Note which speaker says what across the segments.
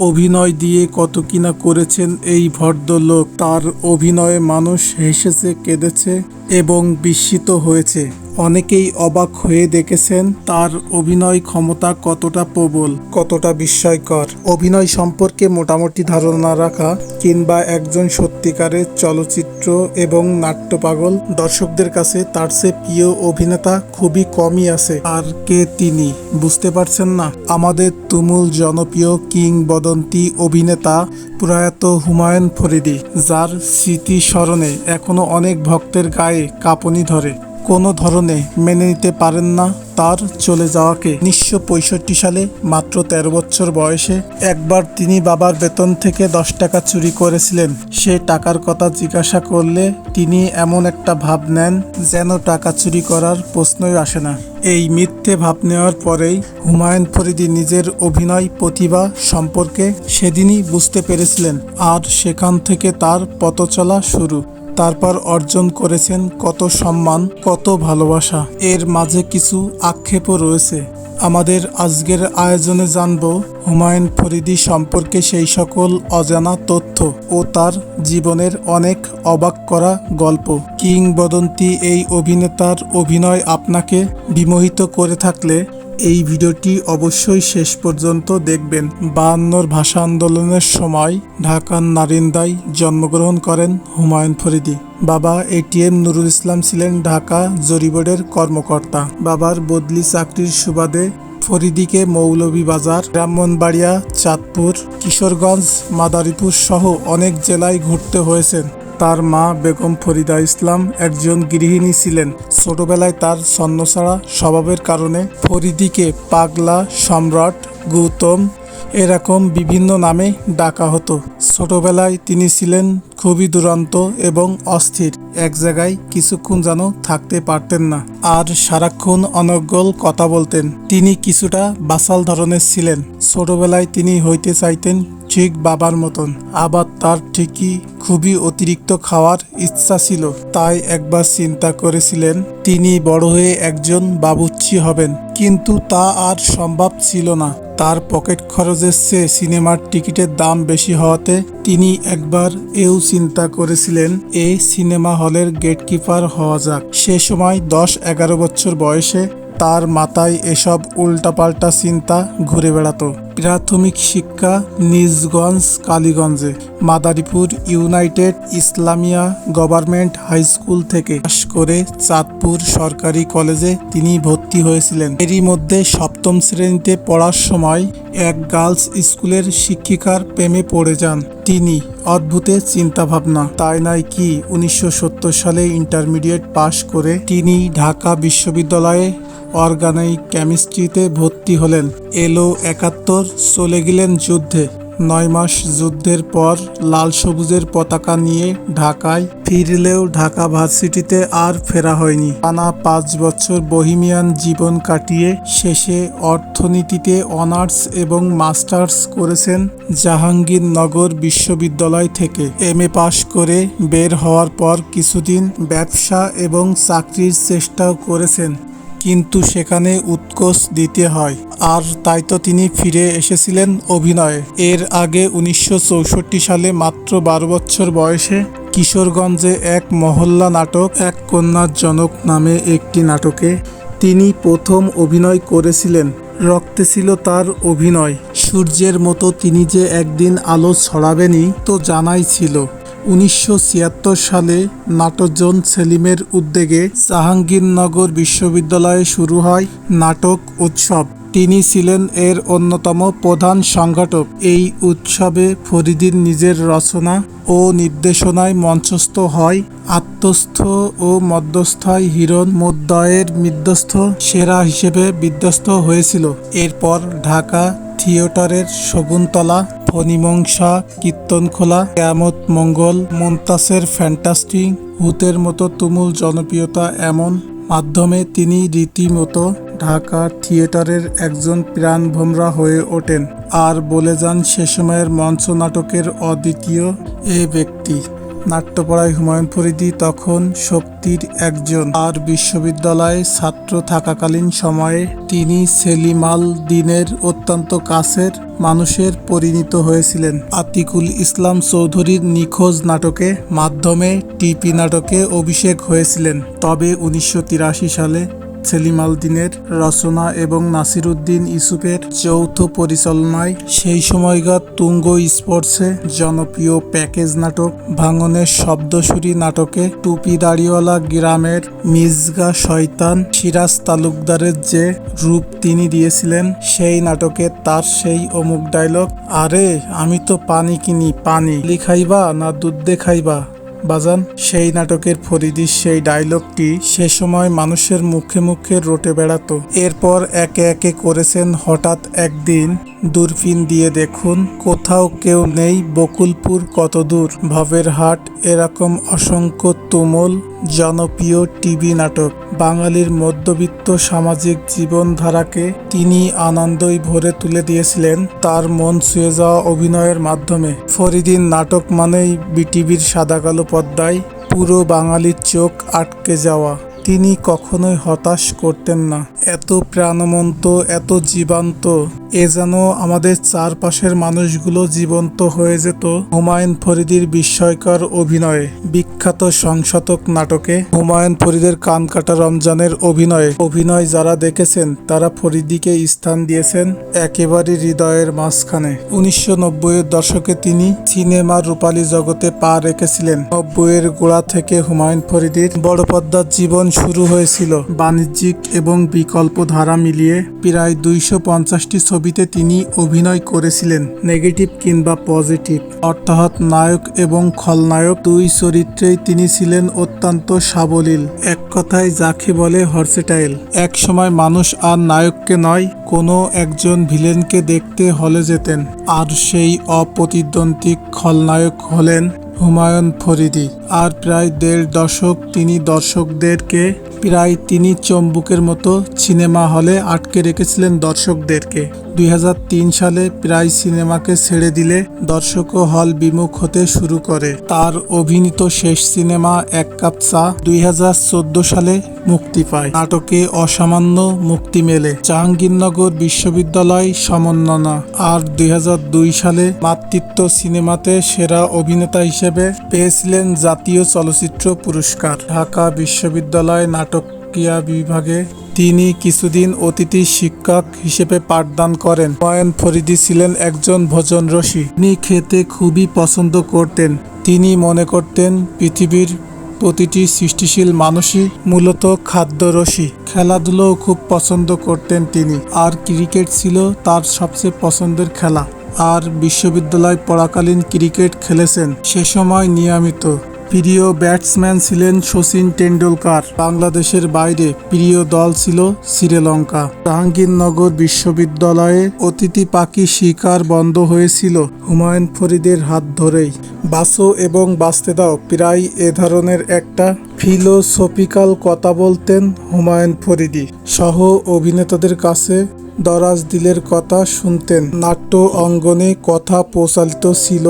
Speaker 1: অভিনয় দিয়ে কত কিনা করেছেন এই ভদ্রলোক। তার অভিনয়ে মানুষ হেসেছে, কেঁদেছে এবং বিস্মিত হয়েছে। অনেকেই অবাক হয়ে দেখেছেন তার অভিনয় ক্ষমতা কতটা প্রবল, কতটা বিস্ময়কর। অভিনয় সম্পর্কে মোটামুটি ধারণা রাখা কিংবা একজন সত্যিকারের চলচ্চিত্র এবং নাট্য পাগল দর্শকদের কাছে তার সে প্রিয় অভিনেতা খুবই কমই আছে। আর কে তিনি, বুঝতে পারছেন না? আমাদের তুমুল জনপ্রিয় কিংবদন্তি অভিনেতা প্রয়াত হুমায়ুন ফরিদি, যার স্মৃতি স্মরণে এখনও অনেক ভক্তের গায়ে কাঁপুনি ধরে। কোনো ধরনে মেনে নিতে পারেন না তার চলে যাওয়াকে। উনিশশো পঁয়ষট্টি সালে মাত্র তেরো বছর বয়সে একবার তিনি বাবার বেতন থেকে দশ টাকা চুরি করেছিলেন। সে টাকার কথা জিজ্ঞাসা করলে তিনি এমন একটা ভাব নেন যেন টাকা চুরি করার প্রশ্নই আসে না। এই মিথ্যে ভাব নেওয়ার পরেই হুমায়ুন ফরিদি নিজের অভিনয় প্রতিভা সম্পর্কে সেদিনই বুঝতে পেরেছিলেন। আর সেখান থেকে তার পথ চলা শুরু। তারপর অর্জন করেছেন কত সম্মান, কত ভালোবাসা। এর মাঝে কিছু আক্ষেপও রয়েছে। আমাদের আজকের আয়োজনে জানব হুমায়ুন ফরিদি সম্পর্কে সেই সকল অজানা তথ্য ও তার জীবনের অনেক অবাক করা গল্প। কিংবদন্তি এই অভিনেতার অভিনয় আপনাকে বিমোহিত করে থাকলে এই ভিডিওটি অবশ্যই শেষ পর্যন্ত দেখবেন। বায়ান্নর ভাষা আন্দোলনের সময় ঢাকার নারিন্দায় জন্মগ্রহণ করেন হুমায়ুন ফরিদি। বাবা এটিএম নুরুল ইসলাম ছিলেন ঢাকা জরিবোর্ডের কর্মকর্তা। বাবার বদলি চাকরির সুবাদে ফরিদিকে মৌলভীবাজার, ব্রাহ্মণবাড়িয়া, চাঁদপুর, কিশোরগঞ্জ, মাদারীপুর সহ অনেক জেলায় ঘুরতে হয়েছেন। তার মা বেগম ফরিদা ইসলাম একজন গৃহিণী ছিলেন। ছোটবেলায় তার ছন্নছাড়া স্বভাবের কারণে ফরিদিকে পাগলা, সম্রাট, গৌতম এরকম বিভিন্ন নামে ডাকা হতো। ছোটবেলায় তিনি ছিলেন খুবই দুরন্ত এবং অস্থির। এক জায়গায় কিছুক্ষণ যেন থাকতে পারতেন না। আর সারাক্ষণ অনর্গল কথা বলতেন। তিনি কিছুটা বাসাল ধরনের ছিলেন। ছোটবেলায় তিনি হইতে চাইতেন ঠিক বাবার মতন। আবার তার ঠিকই খুবই অতিরিক্ত খাওয়ার ইচ্ছা ছিল। তাই একবার চিন্তা করেছিলেন, তিনি বড় হয়ে একজন বাবুচ্চি হবেন। কিন্তু তা আর সম্ভব ছিল না। তার পকেট খরচের চেয়ে সিনেমার টিকিটের দাম বেশি হওয়াতে তিনি একবার এও চিন্তা করেছিলেন এই সিনেমা হলের গেটকিপার হওয়া যাক। সে সময় দশ এগারো বছর বয়সে তার মাথায় এসব উল্টাপাল্টা চিন্তা ঘুরে বেড়াতো। প্রাথমিক শিক্ষা Nijganj, কালীগঞ্জে। Madaripur united Islamia government high school থেকে পাশ করে চাঁদপুর সরকারি কলেজে তিনি ভর্তি হয়েছিলেন। এরই মধ্যে সপ্তম শ্রেণীতে পড়ার সময় এক গার্লস স্কুলের শিক্ষিকার প্রেমে পড়ে যান। তিনি অদ্ভুতে চিন্তাভাবনা। তাই নয় কি উনিশশো সত্তর সালে ইন্টারমিডিয়েট পাশ করে তিনি ঢাকা বিশ্ববিদ্যালয়ে অর্গানিক কেমিস্ট্রিতে ভর্তি হলেন। এলো একাত্তর, চলে গেলেন যুদ্ধে। নয় মাস যুদ্ধের পর লাল সবুজের পতাকা নিয়ে ঢাকায় ফিরলেও ঢাকা ভার্সিটিতে আর ফেরা হয়নি। টানা পাঁচ বছর বহিমিয়ান জীবন কাটিয়ে শেষে অর্থনীতিতে অনার্স এবং মাস্টার্স করেছেন জাহাঙ্গীরনগর বিশ্ববিদ্যালয় থেকে। এম এ পাশ করে বের হওয়ার পর কিছুদিন ব্যবসা এবং চাকরির চেষ্টাও করেছেন। কিন্তু সেখানে উৎকোচ দিতে হয়। আর তাই তো তিনি ফিরে এসেছিলেন অভিনয়ে। এর আগে উনিশশো চৌষট্টি সালে মাত্র বারো বছর বয়সে কিশোরগঞ্জে এক মহল্লা নাটক, এক কন্যার জনক নামে একটি নাটকে তিনি প্রথম অভিনয় করেছিলেন। রক্তে ছিল তার অভিনয়। সূর্যের মতো তিনি যে একদিন আলো ছড়াবেনই তো জানাই ছিল। উনিশশো ছিয়াত্তর সালে নাটকজন সেলিমের উদ্যোগে জাহাঙ্গীরনগর বিশ্ববিদ্যালয়ে শুরু হয় নাটক উৎসব। তিনি ছিলেন এর অন্যতম প্রধান সংগঠক। এই উৎসবে ফরিদির নিজের রচনা ও নির্দেশনায় মঞ্চস্থ হয় আত্মস্থ ও মধ্যস্থায় হিরণ মুদ্দয়ের মিদ্যস্থ সেরা হিসেবে বিধ্বস্ত হয়েছিল। এরপর ঢাকা থিয়েটারের শকুন্তলা, ফণিমংসা, কীর্তনখোলা, কেয়ামত মঙ্গল, মন্তাসের ফ্যান্টাস্টিক ভূতের মতো তুমুল জনপ্রিয়তা এমন মাধ্যমে তিনি রীতিমতো ঢাকার থিয়েটারের একজন প্রাণভোমরা হয়ে ওঠেন। আর বলে যান, সে সময়ের মঞ্চ নাটকের অদ্বিতীয় এ ব্যক্তি। নাট্যপড়ায় হুমায়ুন ফরিদি তখন শক্তির একজন। আর বিশ্ববিদ্যালয়ে ছাত্র থাকাকালীন সময়ে তিনি সেলিমাল দিনের অত্যন্ত কাছের মানুষের পরিণত হয়েছিলেন। আতিকুল ইসলাম চৌধুরীর নিখোঁজ নাটকে মাধ্যমে টিপি নাটকে অভিষেক হয়েছিলেন। তবে উনিশশো তিরাশি সালে সেলিম রচনা এবং নাসিরুদ্দিন ইউসুফের যৌথ পরিচালনায় সেই সময়কার তুঙ্গ স্পোর্টসে জনপ্রিয় প্যাকেজ নাটক ভাঙনের শব্দসুরি নাটকে টুপি দাড়িওয়ালা গ্রামের মিজগা শয়তান সিরাজ তালুকদারের যে রূপ তিনি দিয়েছিলেন, সেই নাটকে তার সেই অমুক ডায়লগ আরে, আমি তো পানি কিনি, পানি। লিখাইবা না দুধ দেখাইবা? বাজান, সেই নাটকের ফরিদির সেই ডায়লগটি সে সময় মানুষের মুখে মুখে রোটে বেড়াতো। এরপর একে একে করেছেন হঠাৎ একদিন দূরবীন দিয়ে দেখুন, কোথাও কেউ নেই বকুলপুর কত দূর ভবের হাট, এরকম অসংখ্য তুমুল জনপ্রিয় টিভি নাটক। বাঙালির মধ্যবিত্ত সামাজিক জীবনধারাকে তিনি আনন্দই ভরে তুলে দিয়েছিলেন তার মন ছুঁয়ে যাওয়া অভিনয়ের মাধ্যমে। ফরিদিন নাটক মানেই বিটিভির সাদা কালো পর্দায় পুরো বাঙালির চোখ আটকে যাওয়া। তিনি কখনোই হতাশ করতেন না। এত প্রাণমন্ত এত জীবান্ত, এ যেন আমাদের চারপাশের মানুষগুলো জীবন্ত হয়ে যেত। হুমায়ুন ফরিদির বিস্ময়কর অভিনয়ে, বিখ্যাত সংশতক নাটকে হুমায়ুন ফরিদের কান কাটা রমজানের অভিনয়ে, অভিনয় যারা দেখেছেন, তারা ফরিদিকে স্থান দিয়েছেন একেবারে হৃদয়ের মাঝখানে। উনিশশো নব্বইয়ের দশকে তিনি সিনেমার রূপালী জগতে পা রেখেছিলেন। নব্বইয়ের গোড়া থেকে হুমায়ুন ফরিদির বড় পদ্মার জীবন শুরু হয়েছিল। বাণিজ্যিক এবং বিকল্প ধারা মিলিয়ে প্রায় দুইশো পঞ্চাশটি ছবিতে তিনি অভিনয় করেছিলেন। নেগেটিভ কিংবা পজিটিভ। অর্থাৎ নায়ক এবং খলনায়ক দুই চরিত্রেই তিনি ছিলেন অত্যন্ত সাবলীল। এক কথায় যাকে বলে হর্সেটাইল এক সময় মানুষ আর নায়ককে নয়, কোনো একজন ভিলেনকে দেখতে হলে যেতেন। আর সেই অপ্রতিদ্বন্দ্বী খলনায়ক হলেন হুমায়ুন ফরিদি। আর প্রায় দেড় দশক তিনি দর্শকদেরকে, প্রায় তিনি চম্বুকের মতো সিনেমা হলে আটকে রেখেছিলেন দর্শকদেরকে। দুই হাজার তিন সালে প্রায় সিনেমাকে ছেড়ে দিলে দর্শক হল বিমুখ হতে শুরু করে। তার অভিনীত শেষ সিনেমা এক কাপ চা দুই হাজার চোদ্দ সালে মুক্তি পায়। নাটকে অসামান্য মুক্তি মেলে। জাহাঙ্গীরনগর বিশ্ববিদ্যালয় সমন্বনা। আর দুই হাজার দুই সালে মাতৃত্ব সিনেমাতে সেরা অভিনেতা হিসেবে পেয়েছিলেন জাতীয় চলচ্চিত্র পুরস্কার। ঢাকা বিশ্ববিদ্যালয় নাটকীয় বিভাগে তিনি কিছুদিন অতিথি শিক্ষক হিসেবে পাঠদান করেন। হুমায়ুন ফরিদি ছিলেন একজন ভোজন রসী তিনি খেতে খুবই পছন্দ করতেন। তিনি মনে করতেন পৃথিবীর প্রতিটি সৃষ্টিশীল মানুষই মূলত খাদ্যরসি। খেলাধুলোও খুব পছন্দ করতেন তিনি। আর ক্রিকেট ছিল তার সবচেয়ে পছন্দের খেলা। আর বিশ্ববিদ্যালয় পড়াকালীন ক্রিকেট খেলেছেন। সে সময় নিয়মিত। প্রিয় ব্যাটসম্যান ছিলেন শচীন টেন্ডুলকার বাংলাদেশের বাইরে প্রিয় দল ছিল শ্রীলঙ্কা। জাহাঙ্গীরনগর বিশ্ববিদ্যালয়ে অতিথি পাখি শিকার বন্ধ হয়েছিল হুমায়ুন ফরিদের হাত ধরেই। বাসো এবং বাঁচতে দাও প্রায় এ ধরনের একটা ফিলোসফিক্যাল কথা বলতেন হুমায়ুন ফরিদি। সহ অভিনেতাদের কাছে দরাজ দিলের কথা শুনতেন। নাট্য অঙ্গনে কথা প্রচালিত ছিল,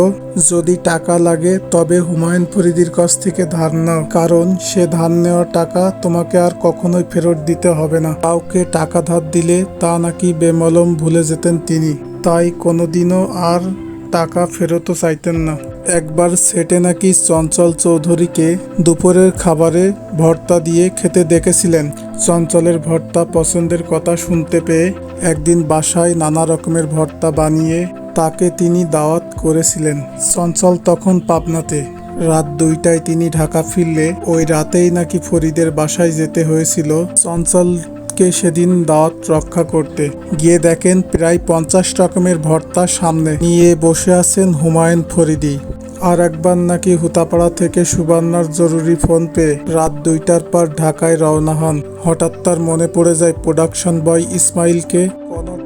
Speaker 1: যদি টাকা লাগে তবে হুমায়ুন ফরিদির কাছ থেকে ধার নাও, কারণ সে ধার নেওয়া টাকা তোমাকে আর কখনোই ফেরত দিতে হবে না। কাউকে টাকা ধার দিলে তা নাকি বেমলম ভুলে যেতেন তিনি। তাই কোনোদিনও আর টাকা ফেরতও চাইতেন না। একবার সেটে নাকি চঞ্চল চৌধুরীকে দুপুরের খাবারে ভর্তা দিয়ে খেতে দেখেছিলেন। চঞ্চলের ভর্তা পছন্দের কথা শুনতে পেয়ে একদিন বাসায় নানা রকমের ভর্তা বানিয়ে তাকে তিনি দাওয়াত করেছিলেন। চঞ্চল তখন পাবনাতে। রাত দুইটায় তিনি ঢাকা ফিরলে ওই রাতেই নাকি ফরিদের বাসায় যেতে হয়েছিল। চঞ্চল কে সেদিন দাওয়াত রক্ষা করতে। গিয়ে দেখেন প্রায় পঞ্চাশ রকমের ভর্তা সামনে। নিয়ে বসে আছেন হুমায়ুন ফরিদি। আর একবার নাকি হুতাপাড়া থেকে সুবর্ণার জরুরি ফোন পেয়ে রাত দুইটার পর ঢাকায় রওনা হন। হঠাৎ তার মনে পড়ে যায়, প্রোডাকশন বয় ইসমাইলকে কোনো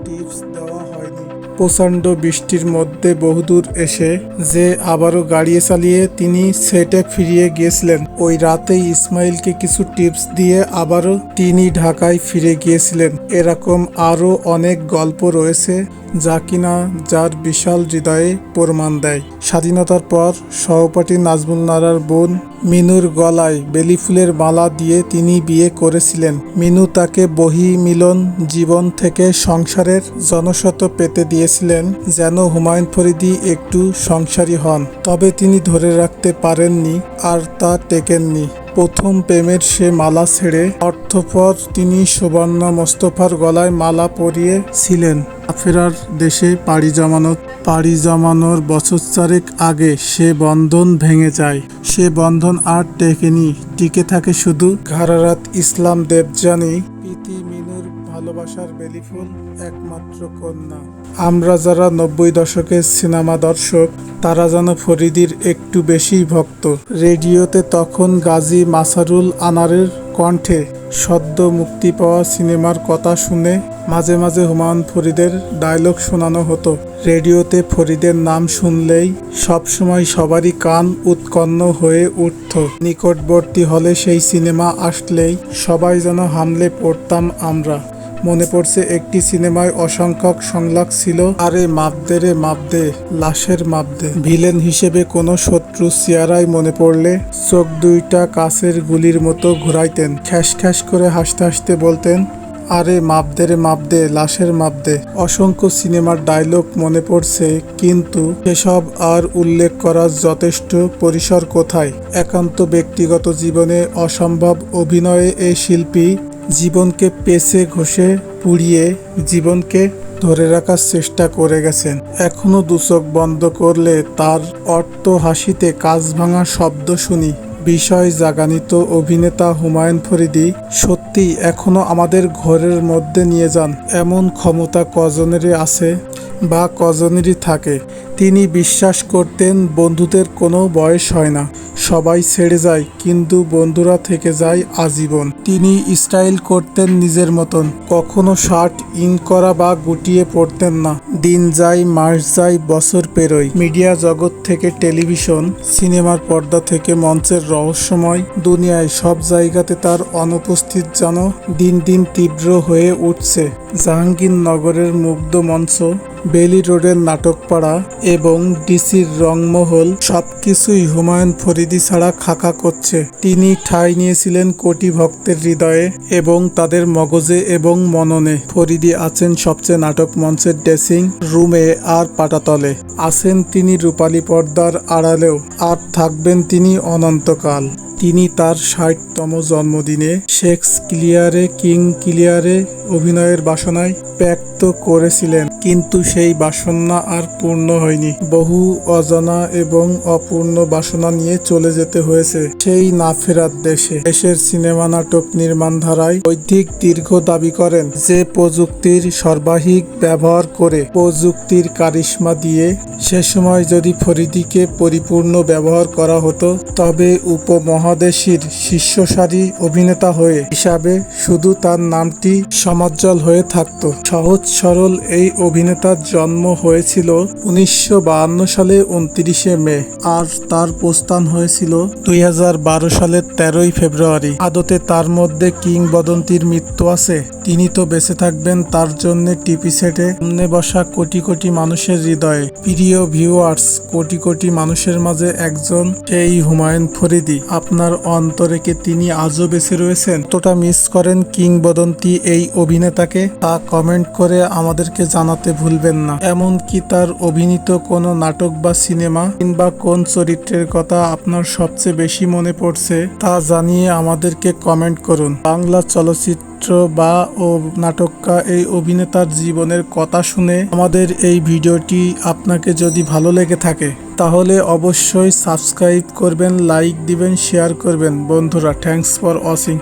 Speaker 1: প্রচণ্ড বৃষ্টির মধ্যে বহুদূর এসে যে আবারও গাড়ি চালিয়ে তিনি সেটে ফিরিয়ে গিয়েছিলেন। ওই রাতে ইসমাইলকে কিছু টিপস দিয়ে আবারও তিনি ঢাকায় ফিরে গিয়েছিলেন। এরকম আরও অনেক গল্প রয়েছে। যা কিনা যার বিশাল হৃদয়ে প্রমাণ দেয়। স্বাধীনতার পর সহপাঠী নাজমুল নারার বোন মিনুর গলায় বেলি ফুলের মালা দিয়ে তিনি বিয়ে করেছিলেন। মিনু তাকে বহি মিলন জীবন থেকে সংসারের জনশত পেতে দিয়েছিলেন যেন হুমায়ুন ফরিদি একটু সংসারী হন। তবে তিনি ধরে রাখতে পারেননি আর তা টেকেননি। প্রথম প্রেমের সে মালা ছেড়ে অর্থপর তিনি সুবর্ণ মোস্তফার গলায় মালা পরিয়েছিলেন আফেরার দেশে পাড়ি জমানো পাড়ি জমানোর বছর চারেক আগে সে বন্ধন ভেঙে যায়। সে বন্ধন আর টেকেনি। টিকে থাকে শুধু ঘারারাত ইসলাম দেবজানি ভালোবাসার বেলিফুল একমাত্র কন্যা। আমরা যারা নব্বই দশকের সিনেমা দর্শক, তারা যেন ফরিদির একটু বেশি ভক্ত। রেডিওতে তখন গাজী মাসারুল আনারের কণ্ঠে সদ্য মুক্তি পাওয়া সিনেমার কথা শুনে মাঝে মাঝে হুমায়ুন ফরিদের ডায়লগ শোনানো হতো। রেডিওতে ফরিদের নাম শুনলেই সবসময় সবারই কান উৎকন্ন হয়ে উঠত। নিকটবর্তী হলে সেই সিনেমা আসলেই সবাই যেন হামলে পড়তাম আমরা। মনে পড়ছে একটি সিনেমায় অসংখ্যক সংলাপ ছিল। আরে মাপদে রে মাপদে লাশের মাপদে ভিলেন হিসেবে কোনো শত্রু চেয়ারাই মনে পড়লে চোখ দুইটা কাছের গুলির মতো ঘুরাইতেন। খ্যাস খ্যাস করে হাসতে হাসতে বলতেন, আরে মাপদে রে মাপদে লাশের মাপদে অসংখ্য সিনেমার ডায়লগ মনে পড়ছে, কিন্তু সেসব আর উল্লেখ করার যথেষ্ট পরিসর কোথায়? একান্ত ব্যক্তিগত জীবনে অসম্ভব অভিনয়ে এই শিল্পী জীবনকে পেছে ঘষে পুড়িয়ে জীবনকে ধরে রাখার চেষ্টা করে গেছেন। এখনও দুচোখ বন্ধ করলে তার অর্থ হাসিতে কাজ ভাঙা শব্দ শুনি। বিষয় জাগানিত অভিনেতা হুমায়ুন ফরিদি সত্যি এখনও আমাদের ঘরের মধ্যে নিয়ে যান। এমন ক্ষমতা কজনেরই আছে বা কজনেরই থাকে। তিনি বিশ্বাস করতেন বন্ধুদের কোনো বয়স হয় না। সবাই ছেড়ে যায়, কিন্তু বন্ধুরা থেকে যায় আজীবন। তিনি স্টাইল করতেন নিজের মতন, কখনো শার্ট ইন করা বা গুটিয়ে পড়তেন না। দিন যায়, মাস যায়, বছর পেরোয়। মিডিয়া জগৎ থেকে টেলিভিশন, সিনেমার পর্দা থেকে মঞ্চের রহস্যময় দুনিয়ায় সব জায়গাতে তার অনুপস্থিত যেন দিন দিন তীব্র হয়ে উঠছে। জাহাঙ্গীরনগরের মুগ্ধ মঞ্চ বেলি রোডের নাটকপাড়া এবং ডিসির রংমহল সবকিছুই হুমায়ুন ফরিদি ছাড়া খাকা করছে। তিনি ঠাঁই নিয়েছিলেন কোটি ভক্তের হৃদয়ে এবং তাদের মগজে এবং মননে। ফরিদি আছেন সবচেয়ে নাটক মঞ্চের ড্রেসিং রুমে আর পাটাতলে। আছেন তিনি রূপালী পর্দার আড়ালেও। আর থাকবেন তিনি অনন্তকাল। তিনি তার ষাটতম জন্মদিনে শেক্স ক্লিয়ারে, কিং ক্লিয়ারে অভিনয়ের বাসনায় ব্যক্ত করেছিলেন। কিন্তু সেই বাসনা আর পূর্ণ হয়নি। বহু অজানা এবং অপূর্ণ বাসনা নিয়ে চলে যেতে হয়েছে সেই না ফেরার দেশে। দেশের সিনেমা নাটক নির্মাণ ধারায় ঐধিক দীর্ঘ দাবি করেন যে প্রযুক্তির সর্বাহিক ব্যবহার করে প্রযুক্তির কারিশ্মা দিয়ে সে সময় যদি ফরিদিকে পরিপূর্ণ ব্যবহার করা হতো, তবে উপমহাদেশীর শীর্ষসারি অভিনেতা হয়ে হিসাবে শুধু তার নামটি সমাজ্জল হয়ে থাকতো। সহজ সরল এই অভিনেতার জন্ম হয়েছিল উনিশশো সালে উনত্রিশে মে, আর তার প্রস্থান হয়েছিল দুই সালের তেরোই ফেব্রুয়ারি। আদতে তার মধ্যে কিংবদন্তির মৃত্যু আছে। তিনি তো বেঁচে থাকবেন তার জন্য টিপি সেটে সামনে বসা কোটি কোটি মানুষের হৃদয়ে। প্রিয় ভিউয়ার্স, কোটি কোটি মানুষের মাঝে একজন সেই হুমায়ুন ফরিদি। আপনার অন্তরে কি তিনি আজও বেঁচে রয়েছেন? তোটা মিস করেন কিংবদন্তি এই অভিনেতাকে? তা কমেন্ট করে আমাদেরকে জানাতে ভুলবেন না। এমন কি তার অভিনীত কোনো নাটক বা সিনেমা কিংবা কোন চরিত্রের কথা আপনার সবচেয়ে বেশি মনে পড়ছে তা জানিয়ে আমাদেরকে কমেন্ট করুন। বাংলা চলচ্চিত্র বা ও নাটককা এই অভিনেতার জীবনের কথা শুনে আমাদের এই ভিডিওটি আপনাকে যদি ভালো লেগে থাকে, তাহলে অবশ্যই সাবস্ক্রাইব করবেন, লাইক দিবেন, শেয়ার করবেন। বন্ধুরা থ্যাংকস ফর ওয়াচিং।